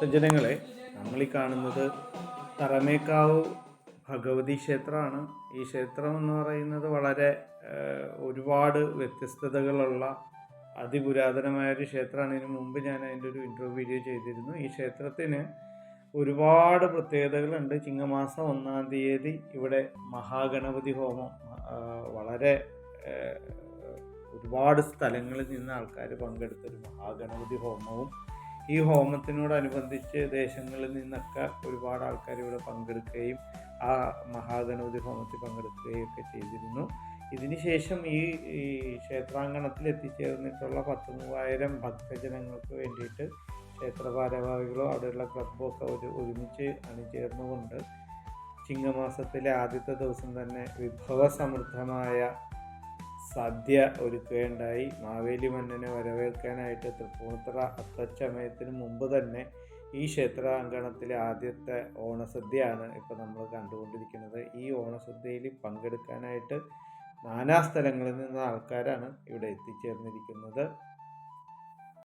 ഭക്തജനങ്ങളെ നമ്മൾ ഈ കാണുന്നത് തറമേക്കാവ് ഭഗവതി ക്ഷേത്രമാണ്. ഈ ക്ഷേത്രം എന്ന് പറയുന്നത് വളരെ ഒരുപാട് വ്യത്യസ്തതകളുള്ള അതിപുരാതനമായ ഒരു ക്ഷേത്രമാണ്. ഇതിനു മുമ്പ് ഞാൻ അതിന്റെ ഒരു ഇന്റർവ്യൂ വീഡിയോ ചെയ്തിരുന്നു. ഈ ക്ഷേത്രത്തിന് ഒരുപാട് പ്രത്യേകതകളുണ്ട്. ചിങ്ങമാസം ഒന്നാം തീയതി ഇവിടെ മഹാഗണപതി ഹോമം വളരെ ഒരുപാട് സ്ഥലങ്ങളിൽ നിന്ന് ആൾക്കാർ പങ്കെടുത്തൊരു മഹാഗണപതി ഹോമവും ഈ ഹോമത്തിനോടനുബന്ധിച്ച് ദേശങ്ങളിൽ നിന്നൊക്കെ ഒരുപാട് ആൾക്കാർ ഇവിടെ പങ്കെടുക്കുകയും ആ മഹാഗണപതി ഹോമത്തിൽ പങ്കെടുക്കുകയും ഒക്കെ ചെയ്തിരുന്നു ഇതിനുശേഷം ഈ ഈ ക്ഷേത്രാങ്കണത്തിൽ എത്തിച്ചേർന്നിട്ടുള്ള പത്ത് മൂവായിരം ഭക്തജനങ്ങൾക്ക് വേണ്ടിയിട്ട് ക്ഷേത്ര ഭാരവാഹികളോ അവിടെയുള്ള ക്ലബ്ബോ ഒക്കെ ഒരു ഒരുമിച്ച് അണിചേർന്നുകൊണ്ട് ചിങ്ങമാസത്തിലെ ആദ്യത്തെ ദിവസം തന്നെ വിഭവസമൃദ്ധമായ സദ്യ ഒരുക്കുകയുണ്ടായി. മാവേലി മന്നനെ വരവേൽക്കാനായിട്ട് തൃപ്പൂണിത്തറ അത്തച്ചമയത്തിന് മുമ്പ് തന്നെ ഈ ക്ഷേത്രാങ്കണത്തിലെ ആദ്യത്തെ ഓണസദ്യയാണ് ഇപ്പോൾ നമ്മൾ കണ്ടുകൊണ്ടിരിക്കുന്നത്. ഈ ഓണസദ്യയിൽ പങ്കെടുക്കാനായിട്ട് നാനാ സ്ഥലങ്ങളിൽ നിന്ന് ആൾക്കാരാണ് ഇവിടെ എത്തിച്ചേർന്നിരിക്കുന്നത്.